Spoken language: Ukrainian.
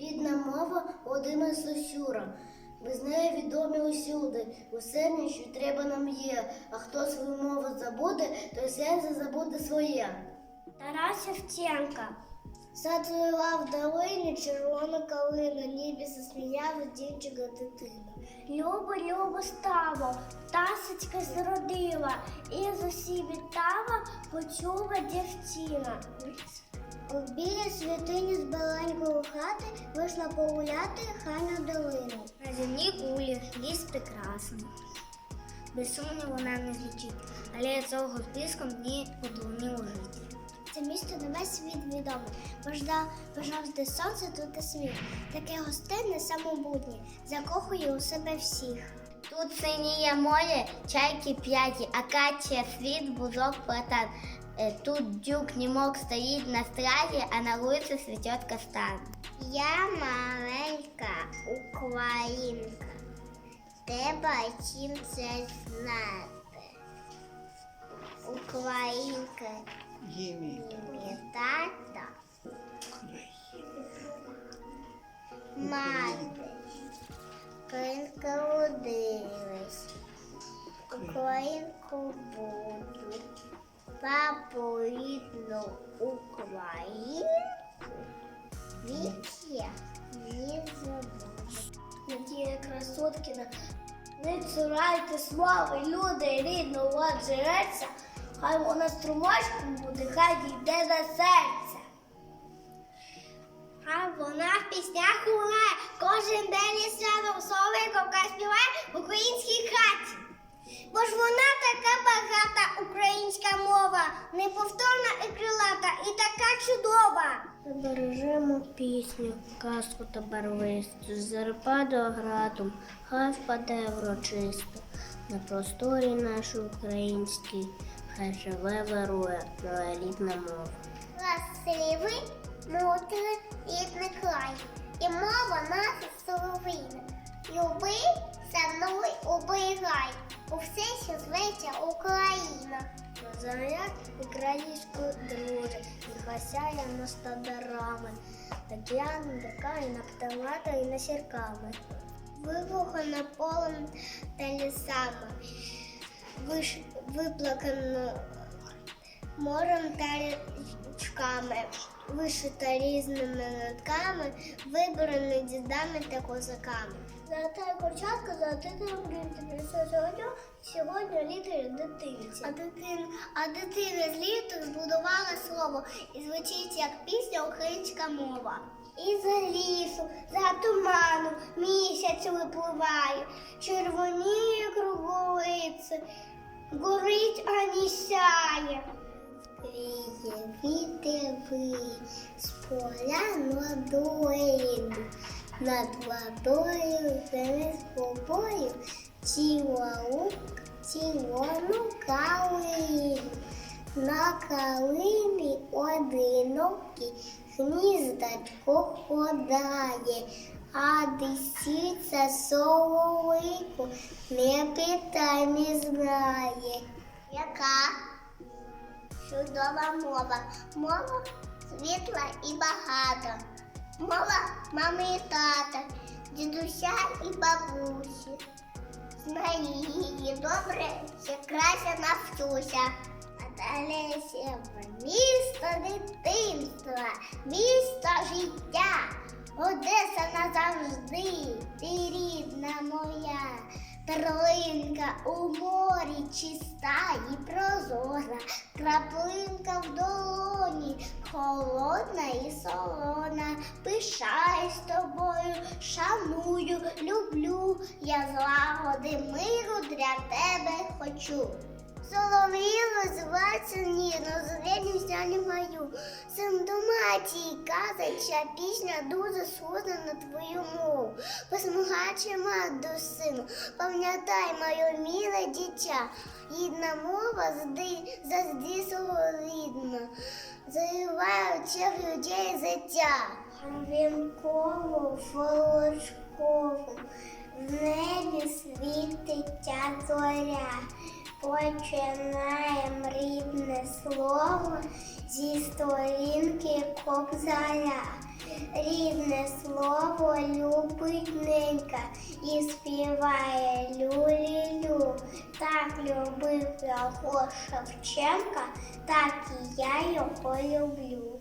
Рідна мова Володимир Сосюра. Без неї відомі усюди. Усе, що треба нам є. А хто свою мову забуде, той серце забуде своє. Тарас Шевченка. Зацвіла в долині червона калина, нібі засміяла дівчинка дитина. Любо, любо стало, тасечка зродила, і з усі вітала почула дівчина. Біля святині з беленької хати вийшла погуляти хай долину. На землі кулі ліс прекрасний. Без сумніву вона не злічить, але я цього списком дні подолуні жити. Це місто на весь світ відоме. Божда, пожалуйста, сонце тут і світ. Таке гостинне, самобутнє, закохує у себе всіх. Тут синіє море, чайки п'яті, акація світ, бузок платан. Е, Тут дюк німок стоїть на стражі, а на вулиці світет каштан. Я маленька українка. Треба чим це знати. Українка Ємі. є тата, мати. Українка родилась. Українку буду. Папу рідну Українку. Вічя не Красоткіна, не цурайте слави, люди рідну от жереться, хай вона струмочком буде, хай йде на серце. А вона в піснях гуляє, кожен день і свято соловейковка співає в українській хаті. Бо ж вона така багата українська мова, неповторна і крилата, і така чудова. Збережемо пісню, казку та барвисту, з зарпаду градом, хай впаде врочисто, на просторі нашій українській, хай живе вирує моя рідна мова. Красивий, мудрий, рідний край, і мова наша соловійна. Люби, шануй, оберігай, у все, що зветься Україна. Заряд українською друже, і сяє над стадарами, океан дикає над птамата і на сірками. Вибухано полем та лісами, виш... виплакано морем та річками, вишита різними нитками, вибрано дідами та козаками. Золота курчатка, золотий принцип. Сьогодні, сьогодні літери дитинці. А дитина, а дитина з літер збудувала слово і звучить як пісня українська мова. І за лісу, за туману місяць випливає, червоніє круглиці, горить ані сяє. Віє вітер з поля на долину, над водою замість побою ціла лук, цілону калину. На калині одинокий гніздочко ходає, а десіця соловику не питай не знає. Яка чудова мова. Мова світла і багата. Мова мами і тата, дідуся і бабусі. Знаю її добре, ще краще навчуся. Далі ще місто дитинства, місто життя. Одеса назавжди, ти рідна моя. Терлинка у морі чиста і прозора, краплинка в долоні, холодна і солона. Пишаюсь тобою, шаную, люблю, я злагоди миру для тебе хочу. Солов'ї називається Сам доматі казача пісня дуже схожа на твою мову. Посмагаче до сину, пам'ятай моє миле дитя. Рідна мова завжди, завжди соловідна, заливає всіх людей життя. Вінкову, волошкову, в небі світить зоря. Починаєм рідне слово зі сторінки кобзаря. Рідне слово любить ненька і співає люлі-лю. Так любив його Шевченка, так і я його люблю.